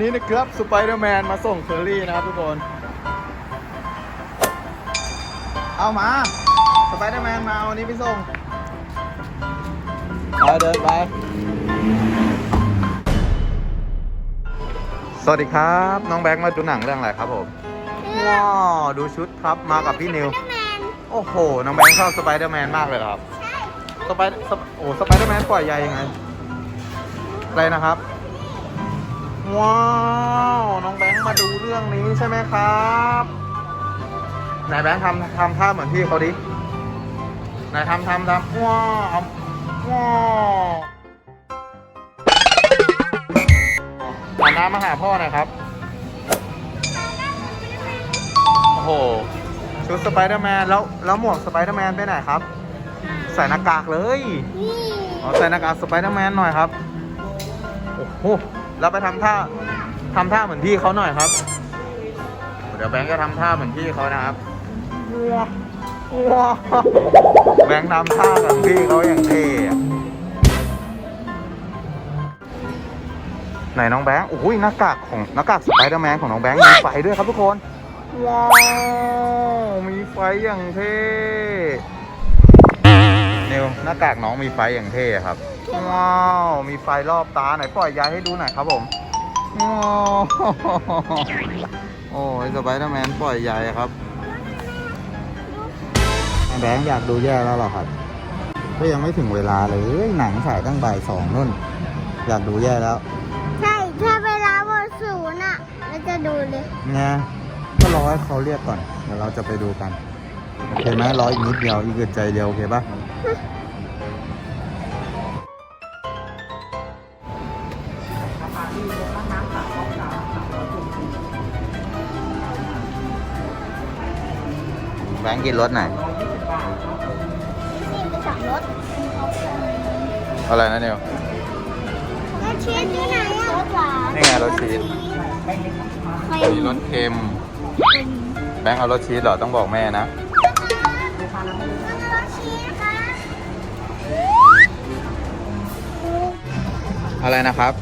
นี้นะครับสไปเดอร์แมนมาส่งเคอรี่นะครับทุกคน เอามา สไปเดอร์แมนมาเอาอันนี้ไปส่งไปเดินไป สวัสดีครับ น้องแบงค์มาดูหนังเรื่องอะไรครับผมว้าวดูชุดครับมากับพี่นิวแมนโอ้โห น้องแบงค์ชอบสไปเดอร์แมนมากเลยเหรอครับใช่สไปสปโอ้ สไปเดอร์แมนปล่อยใยยังไงอะไรนะครับ ว้าว น้องแบงค์มาดูเรื่องนี้ใช่ไหมครับไหนแบงค์ทำทำท่าเหมือนพี่เขาดิไหนทำทำทำว้าวว้าวหันหน้ามาหาพ่อหน่อยครับ โอ้โห ชุดสไปเดอร์แมนแล้วแล้วหมวกสไปเดอร์แมนไปไหนครับ ใส่หน้ากากเลย นี่ เอาใส่หน้ากากสไปเดอร์แมนหน่อยครับ โอ้โห แล้วไปทำท่าทำท่าเหมือนพี่เขาหน่อยครับ เดี๋ยวแบงค์จะทำท่าเหมือนพี่เขานะครับว้าวแบงค์ทำท่ากับพี่เขาอย่างเท่ไหนน้องแบงค์โอ้ยหน้ากากของหน้ากากสไปเดอร์แมนของน้องแบงค์มีไฟด้วยครับทุกคน ว้าว มีไฟอย่างเท่นิวหน้ากากน้องมีไฟอย่างเท่ครับ ว้าว มีไฟรอบตาไหนปล่อยยายให้ดูหน่อยครับผมว้าวโอ้ยสไปเดอร์แมนปล่อยยายครับแบงค์อยากดูแย่แล้วเหรอครับ ก็ยังไม่ถึงเวลาเลยหนังฉายตั้งบ่ายสองนู่น อยากดูแย่แล้ว ใช่ ถ้าเวลาวันศูนย์อะเราจะดูเลยไงก็รอให้เขาเรียกก่อน เดี๋ยวเราจะไปดูกัน โอเคไหมรออีกนิดเดียว อีกอึดใจเดียว โอเคปะ แบงค์กินรถไหนนี่ไปสองรถอะไรนะนิวรถชีสอยู่ไหนอะรถหวานนี่ไงรถชีสมีรถเค็ม แบงค์เอารถชีสเหรอ ต้องบอกแม่นะรถชีสค่ะอะไรนะครับ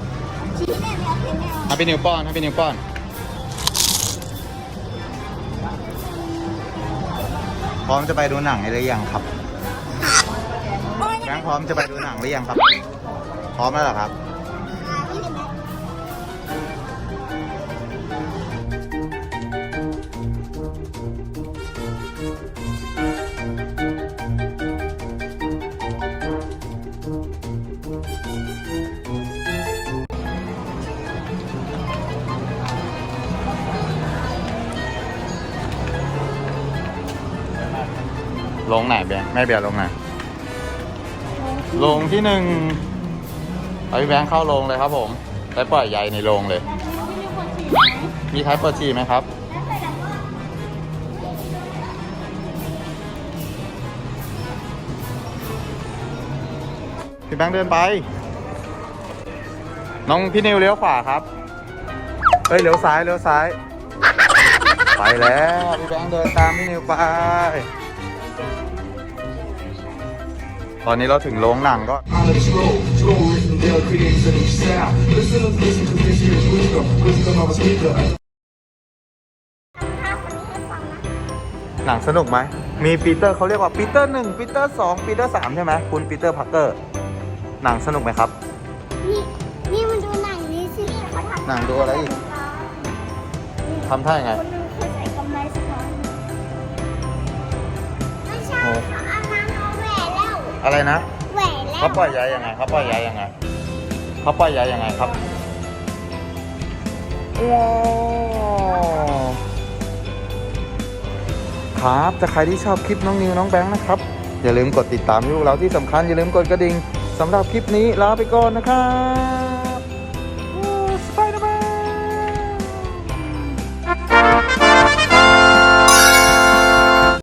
เนี่ยเดียวเดียวให้พี่นิวป้อนให้พี่นิวป้อน พร้อมจะไปดูหนังหรือยังครับแบงค์พร้อมจะไปดูหนังหรือยังครับ พร้อมแล้วเหรอครับ ลงไหนแบงค์แม่เบียร์ลงไหนลงที่หนึ่งเอาพี่แบงค์เข้าลงเลยครับผมไปปล่อยใยในโรงเลย มีท้ายเปิดฉี่ไหมครับ พี่แบงค์เดินไป น้องพี่นิวเลี้ยวขวาครับ เฮ้ยเลี้ยวซ้ายเลี้ยวซ้าย ไปแล้ว พี่แบงค์เดินตามพี่นิวไป ตอนนี้เราถึงโรงหนังก็ Alex Rowe, Joe Rittendale creates a new sound. Listen to listen to this year's wisdom, wisdom of a speaker. หนังสนุกไหม มีปีเตอร์เขาเรียกว่าปีเตอร์หนึ่งปีเตอร์สองปีเตอร์สามใช่ไหมคุณปีเตอร์พักเกอร์ หนังสนุกไหมครับ นี่นี่มันดูหนังนี้สิเขาทำหนังดูอะไรอีกทำท่ายังไง อะไรนะแหวนแล้วเขาปล่อยยายยังไงเขาปล่อยยายยังไงเขาปล่อยยายยังไงครับว้าวครับแต่ใครที่ชอบคลิปน้องนิวน้องแบงค์นะครับ อย่าลืมกดติดตามพวกเราที่สำคัญอย่าลืมกดกระดิ่งสำหรับคลิปนี้ลาไปก่อนนะครับ